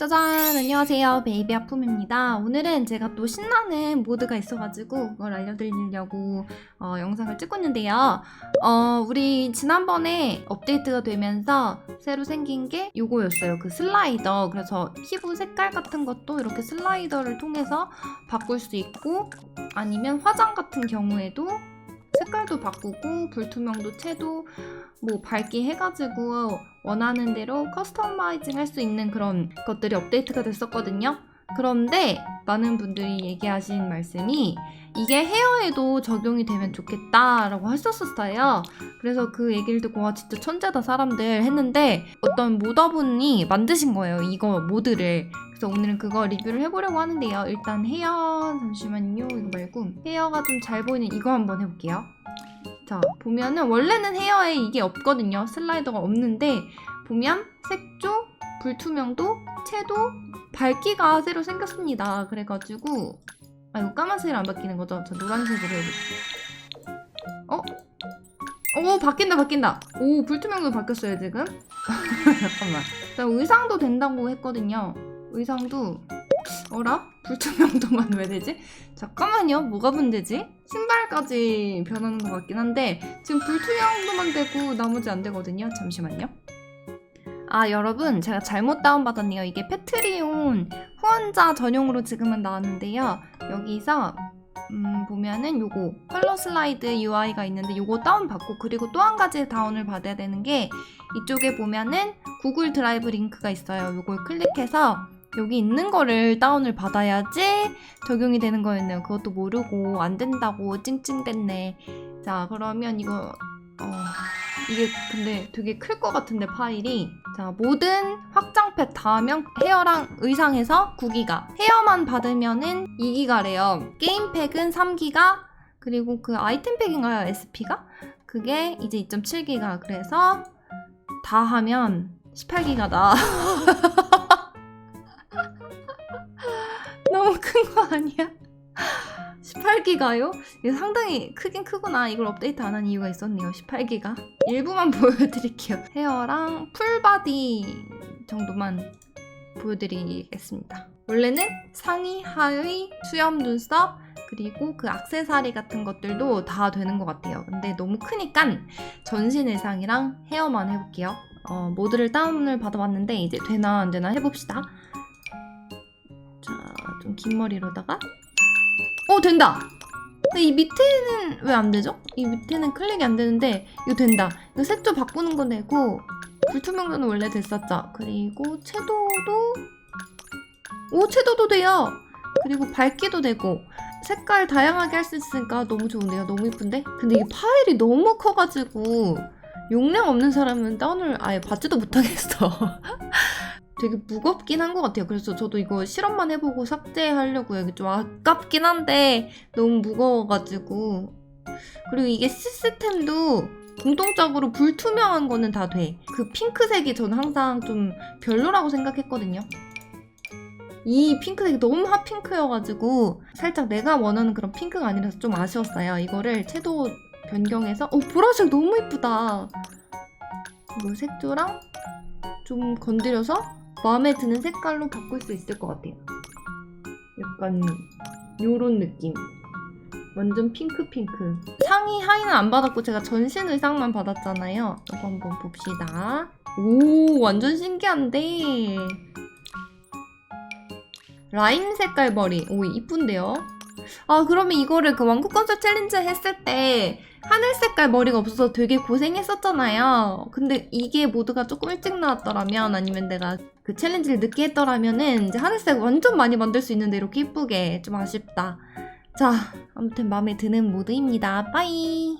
짜잔 안녕하세요. 베이비 아품입니다. 오늘은 제가 또 신나는 모드가 있어가지고 그걸 알려드리려고 어, 영상을 찍고 있는데요. 어, 우리 지난번에 업데이트가 되면서 새로 생긴 게 요거였어요. 그 슬라이더. 그래서 피부 색깔 같은 것도 이렇게 슬라이더를 통해서 바꿀 수 있고 아니면 화장 같은 경우에도 색깔도 바꾸고 불투명도 채도 뭐 밝게 해가지고 원하는 대로 커스터마이징 할 수 있는 그런 것들이 업데이트가 됐었거든요. 그런데 많은 분들이 얘기하신 말씀이 이게 헤어에도 적용이 되면 좋겠다라고 하셨었어요. 그래서 그 얘기를 듣고 와 진짜 천재다 사람들 했는데 어떤 모더분이 만드신 거예요. 이거 모드를. 그래서 오늘은 그거 리뷰를 해보려고 하는데요. 일단 헤어 잠시만요. 이거 말고 헤어가 좀 잘 보이는 이거 한번 해볼게요. 자 보면은 원래는 헤어에 이게 없거든요. 슬라이더가 없는데 보면 색조, 불투명도, 채도, 밝기가 새로 생겼습니다. 그래가지고 아 이거 까만색이 안 바뀌는 거죠? 저 노란색으로 해볼게요. 어? 오 바뀐다 바뀐다. 오 불투명도 바뀌었어요 지금. 잠깐만. 자, 의상도 된다고 했거든요. 의상도 어라? 불투명도만 왜 되지? 잠깐만요. 뭐가 문제지? 신발까지 변하는 것 같긴 한데 지금 불투명도만 되고 나머지 안 되거든요. 잠시만요. 아 여러분 제가 잘못 다운받았네요. 이게 페트리온 후원자 전용으로 지금은 나왔는데요. 여기서 음, 보면은 요거 컬러 슬라이드 UI가 있는데 요거 다운받고 그리고 또 한 가지 다운을 받아야 되는 게 이쪽에 보면은 구글 드라이브 링크가 있어요. 요걸 클릭해서 여기 있는 거를 다운을 받아야지 적용이 되는 거였네요. 그것도 모르고 안 된다고 찡찡댔네. 자, 그러면 이거 어, 이게 근데 되게 클 것 같은데 파일이 자 모든 확장팩 닿으면 헤어랑 의상에서 9기가 헤어만 받으면은 2기가래요. 게임팩은 3기가 그리고 그 아이템팩인가요? SP가? 그게 이제 2.7기가 그래서 다 하면 18기가다. 큰거 아니야? 18기가요? 이거 상당히 크긴 크구나. 이걸 업데이트 안 한 이유가 있었네요. 18기가. 일부만 보여드릴게요. 헤어랑 풀바디 정도만 보여드리겠습니다. 원래는 상의, 하의, 수염 눈썹, 그리고 그 악세사리 같은 것들도 다 되는 것 같아요. 근데 너무 크니까 전신 의상이랑 헤어만 해볼게요. 어, 모드를 다운을 받아봤는데 이제 되나 안 되나 해봅시다. 긴 머리로다가 어 된다. 근데 이 밑에는 왜 안 되죠? 이 밑에는 클릭이 안 되는데 이거 된다. 이거 색조 바꾸는 거 되고 불투명도는 원래 됐었죠. 그리고 채도도 오 채도도 돼요. 그리고 밝기도 되고 색깔 다양하게 할 수 있으니까 너무 좋은데요. 너무 이쁜데? 근데 이게 파일이 너무 커가지고 용량 없는 사람은 다운을 아예 받지도 못하겠어. 되게 무겁긴 한 것 같아요. 그래서 저도 이거 실험만 해보고 삭제하려고요. 이게 좀 아깝긴 한데 너무 무거워가지고 그리고 이게 시스템도 공통적으로 불투명한 거는 다 돼. 그 핑크색이 저는 항상 좀 별로라고 생각했거든요. 이 핑크색이 너무 핫핑크여가지고 살짝 내가 원하는 그런 핑크가 아니라서 좀 아쉬웠어요. 이거를 채도 변경해서 어 보라색 너무 이쁘다. 이거 색조랑 좀 건드려서 마음에 드는 색깔로 바꿀 수 있을 것 같아요. 약간 요런 느낌. 완전 핑크핑크. 상의 하의는 안 받았고 제가 전신 의상만 받았잖아요. 이거 한번 봅시다. 오 완전 신기한데. 라임 색깔 머리. 오 이쁜데요? 아 그러면 이거를 그 왕국 건설 챌린지 했을 때 하늘 색깔 머리가 없어서 되게 고생했었잖아요. 근데 이게 모드가 조금 일찍 나왔더라면 아니면 내가 그 챌린지를 늦게 했더라면은 이제 하늘색 완전 많이 만들 수 있는데 이렇게 이쁘게 좀 아쉽다. 자, 아무튼 마음에 드는 모드입니다. 빠이!